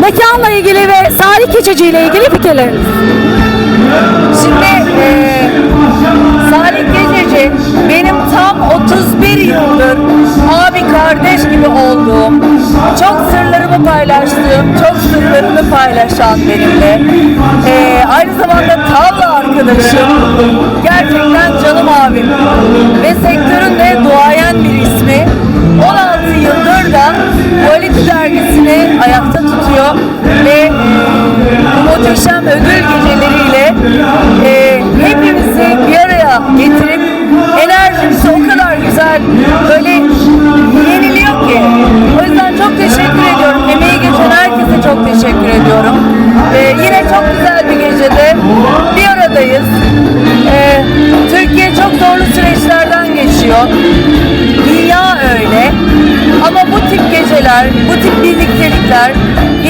mekanla ilgili ve Salih Keçeci ile ilgili fikirleriniz. Şimdi eee Salih Gececi benim tam 31 yıldır abi kardeş gibi olduğum, çok sırlarımı paylaştığım, çok sırlarını paylaşan benimle. Eee, aynı zamanda tavla arkadaşım, gerçekten canım abim ve muhteşem ödül geceleriyle eee, hepimizi bir araya getirip enerjimizi o kadar güzel böyle yeniliyor ki. O yüzden çok teşekkür ediyorum. Emeği geçen herkese çok teşekkür ediyorum. Eee, yine çok güzel bir gecede bir aradayız. Eee, Türkiye çok zorlu süreçlerden geçiyor. Dünya öyle. Ama bu tip geceler, bu tip birliktelikler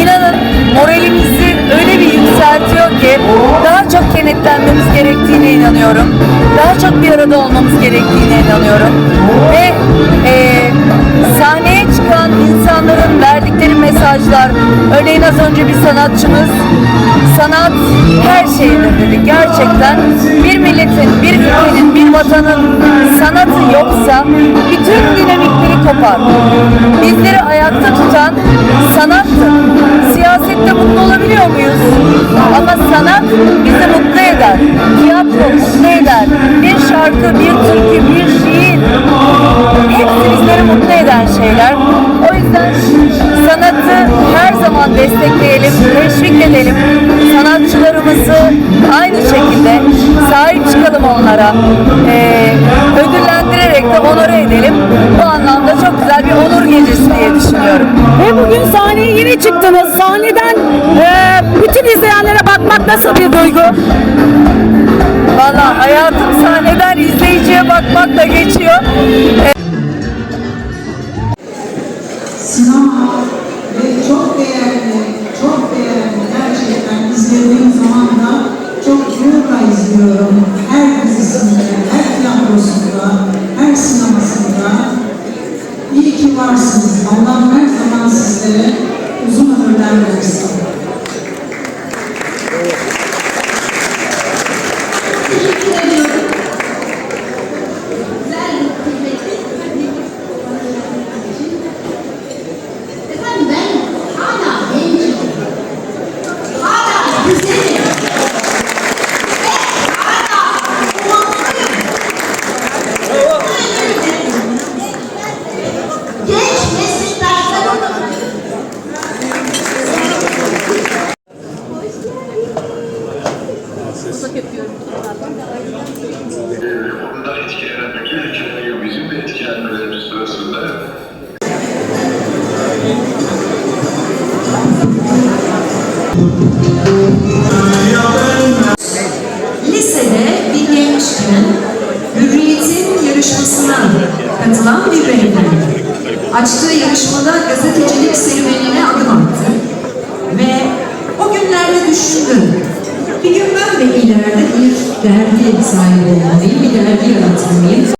inanın moralimizi öyle bir yükseltiyor ki daha çok kenetlenmemiz gerektiğine inanıyorum. Daha çok bir arada olmamız gerektiğine inanıyorum. Ve eee, sahneye çıkan insanların verdikleri mesajlar, örneğin az önce bir sanatçımız sanat her şeydir dedi. Gerçekten bir milletin, bir ülkenin, bir vatanın sanatı yoksa bütün dinamikleri kopar. Bizleri ayakta tutan sanattır. Siyasette mutlu olabiliyor muyuz? Ama sanat bizi mutlu eder. Tiyatro mutlu eder. Bir şarkı, bir türkü, bir şiir. Hepsi bizleri mutlu eden şeyler. O yüzden sanatı her zaman destekleyelim, teşvik edelim. Sanatçılarımızı aynı şekilde sahip çıkalım onlara. Ee, ödüllendirerek de onore edelim. Çıktınız. Sahneden eee, bütün izleyenlere bakmak nasıl bir duygu? Valla hayatım sahneden izleyiciye bakmakla geçiyor. sinema ve çok değerli, çok değerli gerçekten izlediğim zaman da çok gururla izliyorum. Her dizisinde, her tiyatrosunda, her sinemasında. İyi ki varsınız. Allah her zaman sizlere Ondan etkilenen bütün ülkelerin bizim de etkilenmelerimiz sırasında Lisede bir gençken Hürriyet'in yarışmasına katılan bir beyefendi. Açtığı yarışmada gazetecilik serüvenine adım attı. Ve o günlerde düşündü. Bir gün ben de ileride bir dergi sahibi olmalıyım, bir dergi yaratmalıyım.